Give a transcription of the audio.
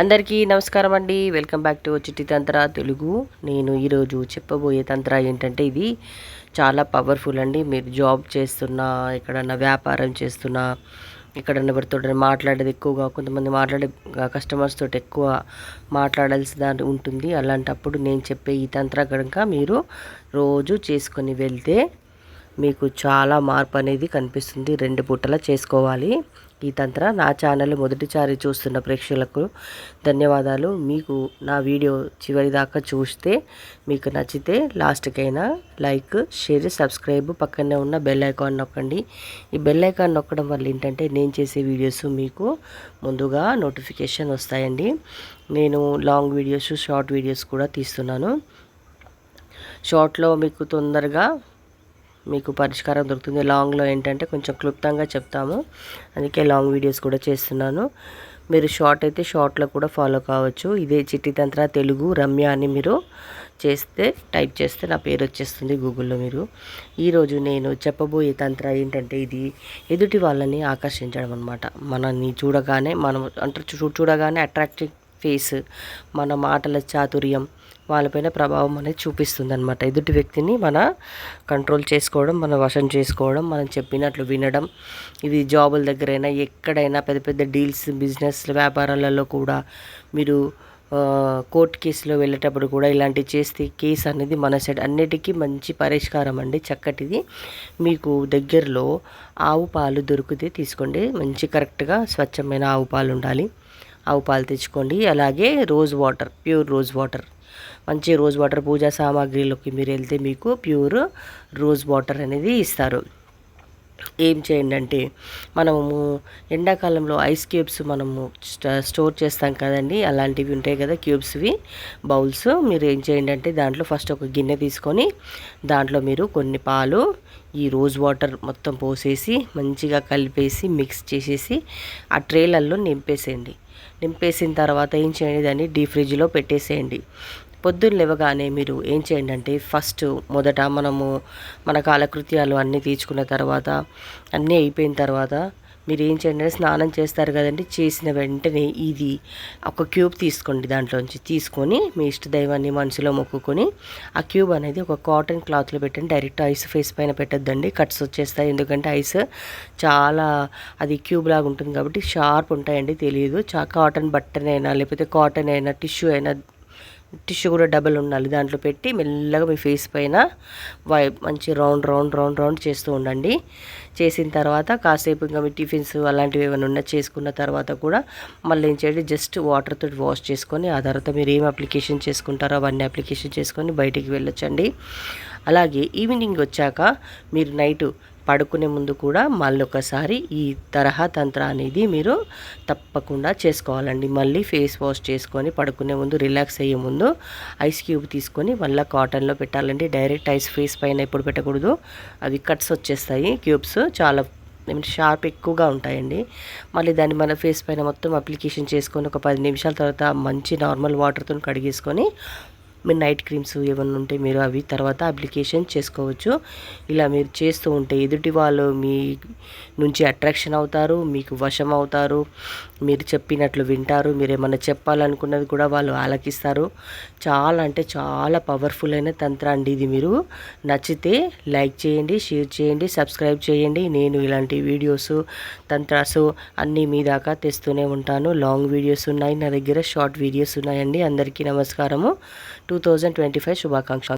అందరికీ నమస్కారం అండి. వెల్కమ్ బ్యాక్ టు చిట్టి తంత్ర తెలుగు. నేను ఈరోజు చెప్పబోయే తంత్ర ఏంటంటే ఇది. చాలా పవర్ఫుల్ అండి. మీరు జాబ్ చేస్తున్నా ఎక్కడన్నా వ్యాపారం చేస్తున్నా ఎక్కడన్నా ఎవరితో మాట్లాడేది ఎక్కువగా కొంతమంది మాట్లాడే కస్టమర్స్ తోటి ఎక్కువ మాట్లాడాల్సి దాని ఉంటుంది. అలాంటప్పుడు నేను చెప్పే ఈ తంత్ర కనుక మీరు రోజు చేసుకొని వెళ్తే మీకు చాలా మార్పు అనేది కనిపిస్తుంది. రెండు పూటల చేసుకోవాలి. ఈ తంత్ర నా ఛానల్ మొదటిసారి చూస్తున్న ప్రేక్షకులకు ధన్యవాదాలు. మీకు నా వీడియో చివరి దాకా చూస్తే మీకు నచ్చితే లాస్ట్కైనా లైక్ షేర్ సబ్స్క్రైబ్ పక్కనే ఉన్న బెల్ ఐకాన్ నొక్కండి. ఈ బెల్ ఐకాన్ నొక్కడం వల్ల ఏంటంటే నేను చేసే వీడియోస్ మీకు ముందుగా నోటిఫికేషన్ వస్తాయండి. నేను లాంగ్ వీడియోస్ షార్ట్ వీడియోస్ కూడా తీస్తున్నాను. షార్ట్లో మీకు తొందరగా మీకు పరిష్కారం దొరుకుతుంది. లాంగ్లో ఏంటంటే కొంచెం క్లుప్తంగా చెప్తాము. అందుకే లాంగ్ వీడియోస్ కూడా చేస్తున్నాను. మీరు షార్ట్ అయితే షార్ట్లో కూడా ఫాలో కావచ్చు. ఇదే చిట్టి తంత్ర తెలుగు రమ్య అని మీరు చేస్తే టైప్ చేస్తే నా పేరు వచ్చేస్తుంది గూగుల్లో మీరు. ఈరోజు నేను చెప్పబోయే తంత్ర ఏంటంటే ఇది. ఎదుటి వాళ్ళని ఆకర్షించడం అనమాట మనల్ని చూడగానే మనం అంటే చూడగానే అట్రాక్టివ్ ఫేస్ మన మాటల చాతుర్యం వాళ్ళపైన ప్రభావం అనేది చూపిస్తుంది అనమాట ఎదుటి వ్యక్తిని మన కంట్రోల్ చేసుకోవడం మన వశం చేసుకోవడం మనం చెప్పినట్లు వినడం ఇది జాబుల దగ్గరైనా ఎక్కడైనా పెద్ద పెద్ద డీల్స్ బిజినెస్ వ్యాపారాలలో కూడా మీరు కోర్ట్ కేసులో వెళ్ళేటప్పుడు కూడా ఇలాంటివి చేస్తే కేసు అనేది మన సైడ్ అన్నిటికీ మంచి పరిష్కారం అండి. చక్కటిది. మీకు దగ్గరలో ఆవు పాలు దొరికితే తీసుకోండి. మంచి కరెక్ట్గా స్వచ్ఛమైన ఆవు పాలు ఉండాలి. ఆవు పాలు తెచ్చుకోండి. అలాగే rose water pure rose water. మంచి రోజ్ వాటర్ పూజా సామాగ్రిలోకి మీరు వెళ్తే మీకు ప్యూర్ రోజ్ వాటర్ అనేది ఇస్తారు. ఏం చేయండి అంటే మనము ఎండాకాలంలో ఐస్ క్యూబ్స్ మనము స్టోర్ చేస్తాం కదండి. అలాంటివి ఉంటాయి కదా క్యూబ్స్వి బౌల్స్. మీరు ఏం చేయండి అంటే దాంట్లో ఫస్ట్ ఒక గిన్నె తీసుకొని దాంట్లో మీరు కొన్ని పాలు ఈ రోజ్ వాటర్ మొత్తం పోసేసి మంచిగా కలిపేసి మిక్స్ చేసేసి ఆ ట్రేలల్లో నింపేసేయండి. నింపేసిన తర్వాత ఏం చేయండి? దాన్ని డీ ఫ్రిడ్జ్లో పెట్టేసేయండి. పొద్దున్న లేవగానే మీరు ఏం చేయండి అంటే ఫస్ట్ మొదట మనము మన కాలకృత్యాలు అన్నీ తీర్చుకున్న తర్వాత అన్నీ అయిపోయిన తర్వాత మీరు ఏం చేయండి స్నానం చేస్తారు కదండి. చేసిన వెంటనే ఇది ఒక క్యూబ్ తీసుకోండి దాంట్లోంచి. తీసుకొని మీ ఇష్ట దైవాన్ని మనసులో మొక్కుకొని ఆ క్యూబ్ అనేది ఒక కాటన్ క్లాత్లో పెట్టండి. డైరెక్ట్ ఐస్ ఫేస్ పైన పెట్టద్దండి. కట్స్ వచ్చేస్తాయి. ఎందుకంటే ఐస్ చాలా అది క్యూబ్ లాగా ఉంటుంది కాబట్టి షార్ప్ ఉంటాయండి. తెలియదు చా కాటన్ బట్టన్ అయినా లేకపోతే కాటన్ అయినా టిష్యూ అయినా టిష్యూ కూడా డబల్ ఉండాలి. దాంట్లో పెట్టి మెల్లగా మీ ఫేస్ పైన వై మంచి రౌండ్ రౌండ్ రౌండ్ రౌండ్ చేస్తూ ఉండండి. చేసిన తర్వాత కాసేపు ఇంకా మీ టిఫిన్స్ అలాంటివి ఏమైనా ఉన్నా చేసుకున్న తర్వాత కూడా మళ్ళీ ఏం చేయండి? జస్ట్ వాటర్తో వాష్ చేసుకొని ఆ తర్వాత మీరు ఏం అప్లికేషన్ చేసుకుంటారో అవన్నీ అప్లికేషన్ చేసుకొని బయటికి వెళ్ళొచ్చండి. అలాగే ఈవినింగ్ వచ్చాక మీరు నైట్ పడుకునే ముందు కూడా మళ్ళీ ఒకసారి ఈ తరహా తంత్ర అనేది మీరు తప్పకుండా చేసుకోవాలండి. మళ్ళీ ఫేస్ వాష్ చేసుకొని పడుకునే ముందు రిలాక్స్ అయ్యే ముందు ఐస్ క్యూబ్ తీసుకొని మళ్ళీ కాటన్లో పెట్టాలండి. డైరెక్ట్ ఐస్ ఫేస్ పైన ఎప్పుడు పెట్టకూడదు. అవి కట్స్ వచ్చేస్తాయి క్యూబ్స్ చాలా షార్ప్ ఎక్కువగా ఉంటాయండి. మళ్ళీ దాన్ని మన ఫేస్ పైన మొత్తం అప్లికేషన్ చేసుకొని ఒక పది నిమిషాల తర్వాత మంచి నార్మల్ వాటర్తో కడిగేసుకొని మీరు నైట్ క్రీమ్స్ ఏమైనా ఉంటే మీరు అవి తర్వాత అప్లికేషన్ చేసుకోవచ్చు. ఇలా మీరు చేస్తూ ఉంటే ఎదుటి వాళ్ళు మీ నుంచి అట్రాక్షన్ అవుతారు మీకు వశం అవుతారు మీరు చెప్పినట్లు వింటారు మీరు ఏమైనా చెప్పాలనుకున్నది కూడా వాళ్ళు ఆలకిస్తారు. చాలా అంటే చాలా పవర్ఫుల్ అయిన తంత్ర అండి ఇది మీరు. నచ్చితే లైక్ చేయండి షేర్ చేయండి సబ్స్క్రైబ్ చేయండి. నేను ఇలాంటి వీడియోస్ తంత్రాసు అన్నీ మీ దాకా తెస్తూనే ఉంటాను. లాంగ్ వీడియోస్ ఉన్నాయి నా దగ్గర షార్ట్ వీడియోస్ ఉన్నాయండి. అందరికీ నమస్కారము. టూ థౌజండ్ ట్వంటీ ఫైవ్ శుభాకాంక్షలు.